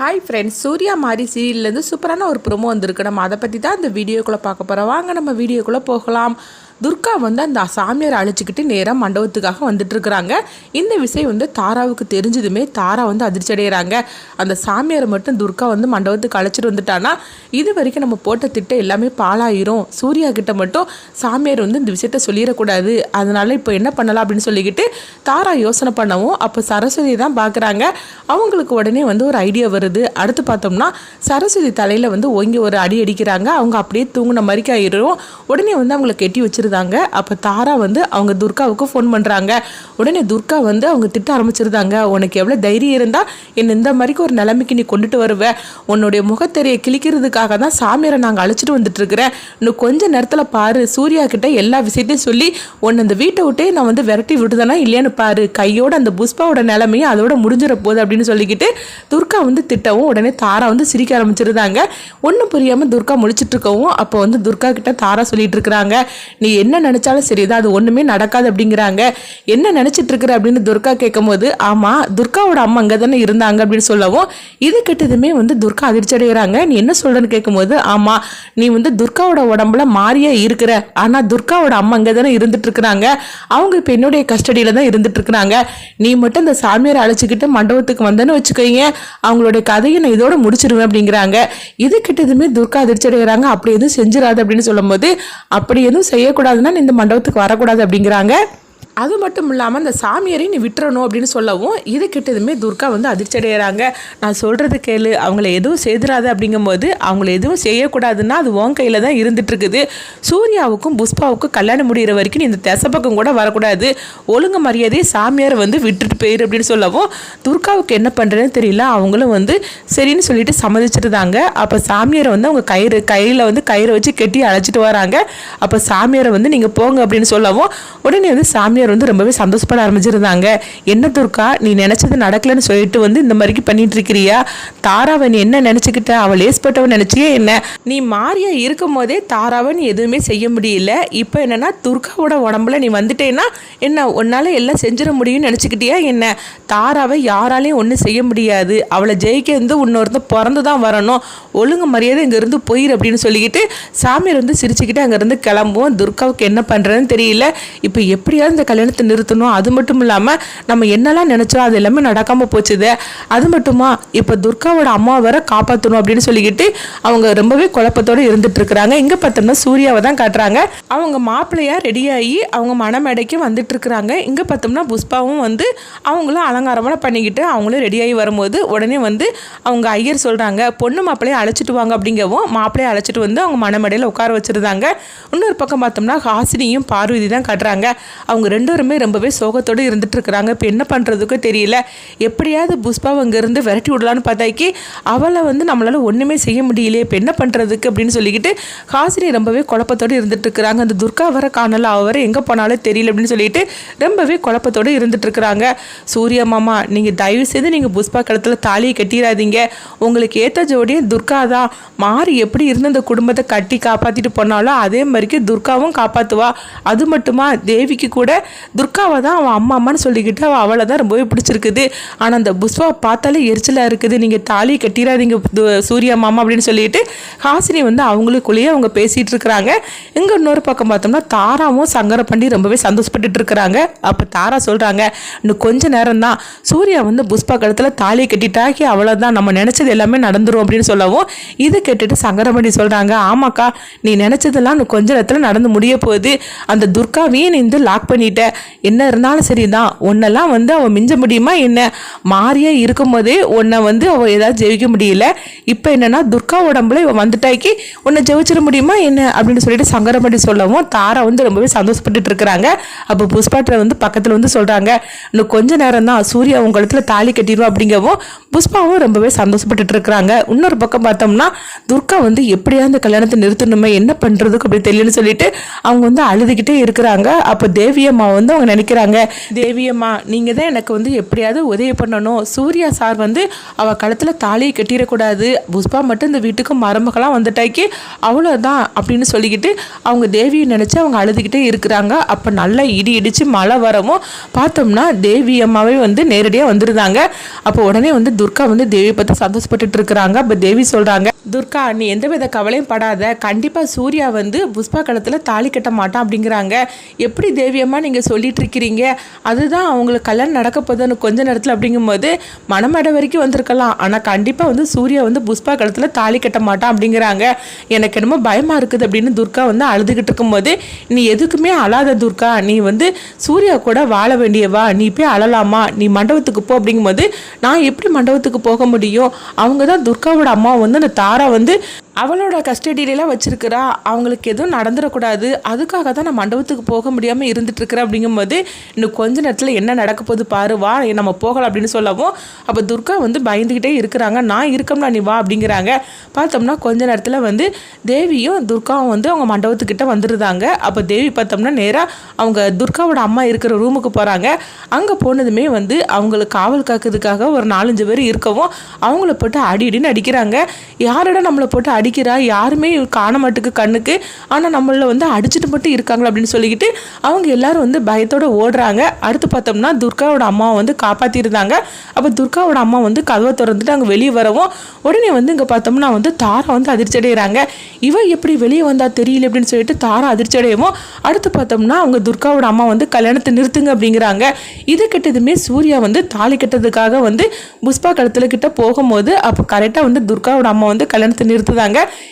Hi friends Surya மாதிரி சீரியல்லேருந்து சூப்பரான ஒரு ப்ரொமோ வந்திருக்கு. நம்ம அதை பற்றி தான் இந்த வீடியோக்குள்ளே பார்க்க போகிறோம் வாங்க நம்ம வீடியோக்குள்ளே போகலாம். துர்கா வந்து அந்த சாமியாரை அழைச்சிக்கிட்டு நேராக மண்டபத்துக்காக வந்துட்டு இருக்கிறாங்க இந்த விஷயம் வந்து தாராவுக்கு தெரிஞ்சதுமே தாரா வந்து அதிர்ச்சி அடைகிறாங்க அந்த சாமியாரை மட்டும் துர்கா வந்து மண்டபத்துக்கு அழைச்சிட்டு வந்துட்டானா இது வரைக்கும் நம்ம போட்ட திட்டம் எல்லாமே பாழாயிரும். சூர்யா கிட்ட மட்டும் சாமியார் வந்து இந்த விஷயத்த சொல்லிடக்கூடாது. அதனால இப்போ என்ன பண்ணலாம் அப்படின்னு சொல்லிக்கிட்டு தாரா யோசனை பண்ணவும் அப்போ சரஸ்வதி தான் பார்க்குறாங்க அவங்களுக்கு உடனே வந்து ஒரு ஐடியா வருது. அடுத்து பார்த்தோம்னா சரஸ்வதி தலையில் வந்து ஓங்கி ஒரு அடி அடிக்கிறாங்க. அவங்க அப்படியே தூங்கின மாதிரிக்கு ஆயிரும். உடனே வந்து அவங்கள கெட்டி வச்சிருந்தாங்க அப்போ தாரா வந்து அவங்க துர்காவுக்கு ஃபோன் பண்ணுறாங்க உடனே துர்கா வந்து அவங்க திட்ட ஆரம்பிச்சிருந்தாங்க. உனக்கு எவ்வளோ தைரியம் இருந்தால் என்னை இந்த மாதிரிக்கு ஒரு நிலைமைக்கு நீ கொண்டுட்டு வருவ. உன்னுடைய முகத்தெரியை கிழிக்கிறதுக்காக தான் சாமியாரை நாங்கள் அழைச்சிட்டு வந்துட்டுருக்குறேன் இன்னும் கொஞ்ச நேரத்தில் பாரு சூர்யா கிட்ட எல்லா விஷயத்தையும் சொல்லி உன்னை அந்த வீட்டை விட்டே நான் வந்து விரட்டி விட்டுதானா இல்லையான்னு பாரு. கையோட அந்த புஷ்பாவோட நிலைமையும் அதோட முடிஞ்சிட போகுது அப்படின்னு சொல்லிக்கிட்டு துர்கா வந்து திட்டவும் உடனே தாரா வந்து சிரிக்க ஆரம்பிச்சிருந்தாங்க. ஒன்றும் புரியாமல் துர்கா முழிச்சிட்டு இருக்கவும் அப்போ வந்து துர்கா கிட்ட தாரா சொல்லிட்டு இருக்கிறாங்க. நீ என்ன நினைச்சாலும் சரிதான் அது ஒன்றுமே நடக்காது அப்படிங்கிறாங்க. என்ன நினைச்சிட்டு இருக்கிற அப்படின்னு துர்கா கேட்கும்போது ஆமாம் துர்காவோட அம்மா அங்கே தானே இருந்தாங்க அப்படின்னு சொல்லவும் இது கெட்டதுமே வந்து துர்கா அதிர்ச்சி அடைகிறாங்க. நீ என்ன சொல்றன்னு கேட்கும்போது ஆமாம் நீ வந்து துர்காவோட உடம்புல மாறியே இருக்கிற ஆனால் துர்காவோட அம்மா அங்கே தானே இருந்துட்டு இருக்கிறாங்க. அவங்க இப்போ என்னுடைய கஸ்டடியில் தான் இருந்துட்டு இருக்கிறாங்க. நீ மட்டும் இந்த சாமியாரை அழைச்சிக்கிட்டு மண்டபத்துக்கு வந்தேன்னு வச்சுக்கோங்க அவங்களுடைய கதையை நான் இதோட முடிச்சிருவேன் அப்படிங்கிறாங்க. இது கிட்டதுமே துர்கா அதிர்ச்சி அடைகிறாங்க. அப்படி எதுவும் செஞ்சிடாது அப்படின்னு சொல்லும்போது அப்படி எதுவும் செய்யக்கூடாது நீ இந்த மண்டபத்துக்கு வரக்கூடாது அப்படிங்கிறாங்க. அது மட்டும் இல்லாமல் அந்த சாமியாரை நீ விட்டுறணும் அப்படின்னு சொல்லவும் இது கிட்டதுமே துர்கா வந்து அதிர்ச்சி அடைகிறாங்க நான் சொல்கிறது கேளு அவங்கள எதுவும் செய்திடாது அப்படிங்கும்போது அவங்கள எதுவும் செய்யக்கூடாதுன்னா அது உன் கையில் தான் இருந்துகிட்ருக்குது சூர்யாவுக்கும் புஷ்பாவுக்கும் கல்யாணம் முடிகிற வரைக்கும் நீ இந்த தசப்பக்கம் கூட வரக்கூடாது. ஒழுங்கு மரியாதையை சாமியாரை வந்து விட்டுட்டு போயிரு அப்படின்னு சொல்லவும் துர்காவுக்கு என்ன பண்ணுறேன்னு தெரியல. அவங்களும் வந்து சரின்னு சொல்லிட்டு சம்மதிச்சிருந்தாங்க அப்போ சாமியாரை வந்து அவங்க கயிறு கையில் வந்து கயிறை வச்சு கெட்டி அழைச்சிட்டு வராங்க. அப்போ சாமியாரை வந்து நீங்கள் போங்க அப்படின்னு சொல்லவும் உடனே வந்து சாமியார் வந்து ரொம்பவே சந்தோஷப்பட ஆரம்பிச்சிருந்தாங்க. என்ன துர்கா நீ நினச்சது நடக்கலைன்னு சொல்லிட்டு வந்து இந்த மாதிரிக்கு பண்ணிட்டு இருக்கிறியா தாராவை நீ என்ன நினச்சிக்கிட்ட? அவள் லேஸ்பட்டவன் நினச்சியே என்ன? நீ மாறியா இருக்கும் போதே தாராவை நீ எதுவுமே செய்ய முடியல. இப்போ என்னன்னா துர்காவோட உடம்புல நீ வந்துட்டேன்னா என்ன உன்னால எல்லாம் செஞ்சிட முடியும்னு நினச்சிக்கிட்டியா என்ன? தாராவை யாராலையும் ஒன்றும் செய்ய முடியாது. அவளை ஜெயிக்க வந்து இன்னொருத்தன் பிறந்து தான் வரணும். ஒழுங்கு மரியாதை இங்கேருந்து போயிரு அப்படின்னு சொல்லிக்கிட்டு சாமியார் வந்து சிரிச்சுக்கிட்டு அங்கேருந்து கிளம்புவோம். துர்காவுக்கு என்ன பண்ணுறதுன்னு தெரியல. இப்போ எப்படியாவது இந்த கல்யாணத்தை நிறுத்தணும். அது மட்டும் இல்லாமல் நம்ம என்னெல்லாம் நினச்சோம் அது எல்லாமே நடக்காமல் போச்சுது. அது மட்டுமா? இப்போ துர்காவோட அம்மா வர காப்பாற்றணும் அப்படின்னு சொல்லிக்கிட்டு அவங்க ரொம்பவே குழப்பத்தோடு இருந்துட்டு இருக்கிறாங்க இங்கே பார்த்தோம்னா சூர்யாவை தான் காட்டுறாங்க. அவங்க மாப்பிள்ளையாக ரெடியாகி அவங்க மனமேடைக்கு வந்துட்டு இருக்கிறாங்க இங்கே பார்த்தோம்னா புஷ்பாவும் வந்து அவங்களும் அலங்காரமாக பண்ணிக்கிட்டு அவங்களும் ரெடியாகி வரும்போது உடனே வந்து அவங்க ஐயர் சொல்கிறாங்க பொண்ணு மாப்பிள்ளையை அழைச்சிட்டு வாங்க அப்படிங்கவும் மாப்பிள்ளையை அழைச்சிட்டு வந்து அவங்க மணமேடையில் உட்கார வச்சுருந்தாங்க. இன்னொரு பக்கம் பார்த்தோம்னா ஹாசினியும் பார்வதி தான் காட்டுறாங்க. அவங்க ரெண்டோருமே ரொம்பவே சோகத்தோடு இருந்துட்டு இருக்கிறாங்க இப்போ என்ன பண்ணுறதுக்கு தெரியல. எப்படியாவது புஷ்பாவை அங்கேருந்து விரட்டி விடலான்னு பார்த்தாக்கி அவளை வந்து நம்மளால் ஒன்றுமே செய்ய முடியலையே. இப்போ என்ன பண்ணுறதுக்கு அப்படின்னு சொல்லிக்கிட்டு ஹாசினி ரொம்பவே குழப்பத்தோடு இருந்துட்டு இருக்கிறாங்க அந்த துர்கா வர காணல அவர் வர எங்கே போனாலும் தெரியல அப்படின்னு சொல்லிட்டு ரொம்பவே குழப்பத்தோடு இருந்துட்டு இருக்கிறாங்க மாமா நீங்கள் தயவு செய்து நீங்கள் புஷ்பா கழுத்தில் தாலியை கட்டிடாதீங்க. உங்களுக்கு ஏற்ற ஜோடியும் துர்கா தான். மாறி எப்படி இருந்து அந்த குடும்பத்தை கட்டி காப்பாற்றிட்டு போனாலும் அதே மாதிரிக்கு துர்காவும் காப்பாற்றுவா அது மட்டுமா தேவிக்கு கூட துர்காவை தான் அவன் அம்மா அம்மான்னு சொல்லிக்கிட்டு அவள் அவளை தான் ரொம்பவே பிடிச்சிருக்குது. ஆனால் அந்த புஷ்பாவை பார்த்தாலே எரிச்சலாக இருக்குது. நீங்கள் தாலி கட்டிடாதீங்க சூர்யா மாமா அப்படின்னு சொல்லிட்டு ஹாசினி வந்து அவங்களுக்குள்ளேயே அவங்க பேசிகிட்டு இருக்கிறாங்க. இங்கே இன்னொரு பக்கம் பார்த்தோம்னா தாராவும் சங்கர பண்ணி ரொம்பவே சந்தோஷப்பட்டுட்டு இருக்கிறாங்க. அப்போ தாரா சொல்கிறாங்க இன்னும் கொஞ்ச நேரம் தான் சூர்யா வந்து புஷ்பா கழுத்தில் தாலி கட்டிட்டாக்கி அவ்வளோதான் நம்ம நினச்சது எல்லாமே நடந்துரும் அப்படின்னு சொல்லவும் இது கேட்டுட்டு சங்கரமணி சொல்கிறாங்க ஆமாக்கா நீ நினச்சதெல்லாம் இன்னும் கொஞ்ச நேரத்தில் நடந்து முடிய போகுது. அந்த துர்காவையும் நீ வந்து லாக் பண்ணிட்ட என்ன இருந்தாலும் சரிதான். உன்னெல்லாம் வந்து அவள் மிஞ்ச முடியுமா என்ன? மாறியே இருக்கும்போதே உன்னை வந்து அவள் ஏதாவது ஜெயிக்க முடியல. இப்போ என்னென்னா துர்கா உடம்புல இவன் வந்துட்டாக்கி உன்னை ஜெயிச்சிட முடியுமா என்ன? அப்படின்னு சொல்லிட்டு சங்கரமடி சொல்லவும் தாரா வந்து ரொம்பவே சந்தோஷப்பட்டுட்டு இருக்கிறாங்க. அப்போ புஷ்பாட்டை வந்து பக்கத்தில் வந்து சொல்கிறாங்க இன்னும் கொஞ்ச நேரம் தான் சூர்யா உங்க இடத்துல தாலி கட்டிடுவோம் அப்படிங்கவும் புஷ்பாவும் ரொம்பவே சந்தோஷப்பட்டுட்டு இருக்கிறாங்க. இன்னொரு பக்கம் பார்த்தோம்னா துர்கா வந்து எப்படியா இந்த கல்யாணத்தை நிறுத்தணுமே என்ன பண்ணுறதுக்கு அப்படி தெரியலன்னு சொல்லிட்டு அவங்க வந்து அழுதுகிட்டே இருக்கிறாங்க. அப்போ தேவி அம்மா வந்து அவங்க நினைக்கிறாங்க தேவியம்மா நீங்கள் தான் எனக்கு வந்து எப்படியாவது உதவி பண்ணணும். சூர்யா சார் வந்து அவள் கழுத்தில் தாலியை கட்டிடக்கூடாது. புஷ்பா மட்டும் இந்த வீட்டுக்கு மருமகளாக வந்துட்டாக்கி அவ்வளோதான் அப்படின்னு சொல்லிக்கிட்டு அவங்க தேவியை நினச்சி அவங்க அழுதுகிட்டே இருக்கிறாங்க. அப்போ நல்லா இடி இடித்து மழை வரவும் பார்த்தோம்னா தேவி அம்மாவே வந்து நேரடியாக வந்துருந்தாங்க. அப்போ உடனே வந்து துர்கா வந்து தேவியை பார்த்து சந்தோஷப்பட்டுட்டு இருக்கிறாங்க. அப்போ தேவி சொல்கிறாங்க துர்கா நீ எந்த வித கவலையும் படாத. கண்டிப்பாக சூர்யா வந்து புஷ்பா களத்தில் தாலி கட்ட மாட்டான் அப்படிங்கிறாங்க. எப்படி தேவியம்மா நீங்கள் சொல்லிட்டு இருக்கிறீங்க அதுதான் அவங்களுக்கு கல்யாணம் நடக்க போதுன்னு கொஞ்ச நேரத்தில் அப்படிங்கும்போது மணமேடை வரைக்கும் வந்திருக்கலாம். ஆனால் கண்டிப்பாக வந்து சூர்யா வந்து புஷ்பா களத்தில் தாலி கட்ட மாட்டான் அப்படிங்கிறாங்க. எனக்கு என்னமோ பயமாக இருக்குது அப்படின்னு துர்கா வந்து அழுதுகிட்டு இருக்கும்போது நீ எதுக்குமே அழாத துர்கா. நீ வந்து சூர்யா கூட வாழ வேண்டியவா? நீ போய் அழலாமா? நீ மண்டபத்துக்கு போ. அப்படிங்கும்போது நான் எப்படி மண்டபத்துக்கு போக முடியும்? அவங்க தான் துர்காவோட அம்மா வந்து அந்த தாரா வந்து அவளோட கஸ்டடியிலலாம் வச்சுருக்கிறா. அவங்களுக்கு எதுவும் நடந்துடக்கூடாது அதுக்காக தான் நான் மண்டபத்துக்கு போக முடியாமல் இருந்துட்டு அப்படிங்கும்போது இன்னும் கொஞ்ச நேரத்தில் என்ன நடக்க போகுது பாரு வா நம்ம போகலாம் அப்படின்னு சொல்லவும் அப்போ துர்கா வந்து பயந்துக்கிட்டே இருக்கிறாங்க. நான் இருக்கம்னா நீ வா அப்படிங்கிறாங்க. பார்த்தோம்னா கொஞ்ச நேரத்தில் வந்து தேவியும் துர்காவும் வந்து அவங்க மண்டபத்துக்கிட்ட வந்துருந்தாங்க அப்போ தேவி பார்த்தோம்னா நேராக அவங்க துர்காவோட அம்மா இருக்கிற ரூமுக்கு போகிறாங்க அங்கே போனதுமே வந்து அவங்களுக்கு காவல் காக்கிறதுக்காக ஒரு நாலஞ்சு பேர் இருக்கவும் அவங்கள போட்டு அடி அடின்னு அடிக்கிறாங்க. யாரோட நம்மளை போட்டு அடி அடிக்கிறா யாருமே காண மாட்டுக்கு கண்ணுக்கு. ஆனால் நம்மள வந்து அடிச்சுட்டு மட்டும் இருக்காங்களா அப்படின்னு சொல்லிக்கிட்டு அவங்க எல்லாரும் வந்து பயத்தோட ஓடுறாங்க. அடுத்து பார்த்தோம்னா துர்காவோட அம்மாவை வந்து காப்பாற்றிருந்தாங்க அப்போ துர்காவோட அம்மா வந்து கதவை திறந்துட்டு அங்கே வெளியே வரவும் உடனே வந்து இங்கே பார்த்தோம்னா வந்து தாரா வந்து அதிர்ச்சி அடைகிறாங்க இவ எப்படி வெளியே வந்தா தெரியல அப்படின்னு சொல்லிட்டு தாரா அதிர்ச்சி அடையவும் அடுத்து பார்த்தோம்னா அவங்க துர்காவோட அம்மா வந்து கல்யாணத்தை நிறுத்துங்க அப்படிங்கிறாங்க. இது கிட்டதுமே சூர்யா வந்து தாலி கட்டதுக்காக வந்து புஷ்பா கழுத்தில் கிட்ட போகும்போது அப்போ கரெக்டாக வந்து துர்காவோட அம்மா வந்து கல்யாணத்தை நிறுத்துதாங்க.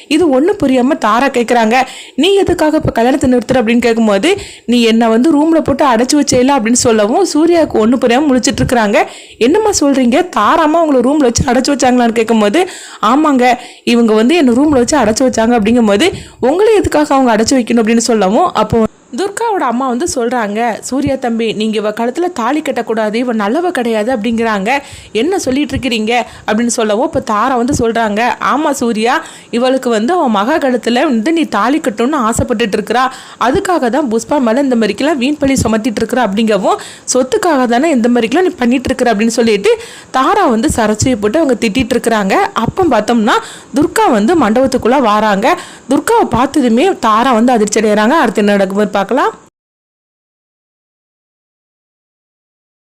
இது ஒன்றும் புரியாமல் தாரா கேட்குறாங்க நீ எதுக்காக இப்போ கல்யாணத்தை நிறுத்துற அப்படின்னு கேட்கும்போது நீ என்னை வந்து ரூமில் போட்டு அடைச்சி வச்சேல அப்படின்னு சொல்லவும் சூர்யாவுக்கு ஒன்றும் புரியாமல் முடிச்சிட்டு இருக்கிறாங்க. என்னம்மா சொல்கிறீங்க தாராமா அவங்கள ரூமில் வச்சு அடைச்சி வச்சாங்களான்னு கேட்கும்போது ஆமாங்க இவங்க வந்து என்னை ரூமில் வச்சு அடைச்சி வச்சாங்க அப்படிங்கும்போது உங்களை எதுக்காக அவங்க அடைச்சி வைக்கணும் அப்படின்னு சொல்லவும் அப்போ துர்காவோட அம்மா வந்து சொல்கிறாங்க சூர்யா தம்பி நீங்கள் இவ கழுத்தில் தாலி கட்டக்கூடாது இவன் நல்லவ கிடையாது அப்படிங்கிறாங்க. என்ன சொல்லிட்டு இருக்கிறீங்க அப்படின்னு சொல்லவும் இப்போ தாரா வந்து சொல்கிறாங்க ஆமாம் சூர்யா இவளுக்கு வந்து அவன் மகா கழுத்தில் வந்து நீ தாலி கட்டணும்னு ஆசைப்பட்டுட்டு இருக்கிறா அதுக்காக தான் புஷ்பா மேலே இந்த மாதிரிக்கெல்லாம் வீண் பழி சுமத்திட்டு இருக்கிற அப்படிங்கவும் சொத்துக்காக தானே இந்த மாதிரிக்கெல்லாம் நீ பண்ணிட்டு இருக்கிற அப்படின்னு சொல்லிட்டு தாரா வந்து சரச்சையை போட்டு அவங்க திட்டிட்டு இருக்கிறாங்க அப்போ பார்த்தோம்னா துர்கா வந்து மண்டபத்துக்குள்ளே வராங்க. துர்காவை பார்த்ததுமே தாரா வந்து அதிர்ச்சி அடைகிறாங்க அடுத்து என்ன பார்க்கலாம்.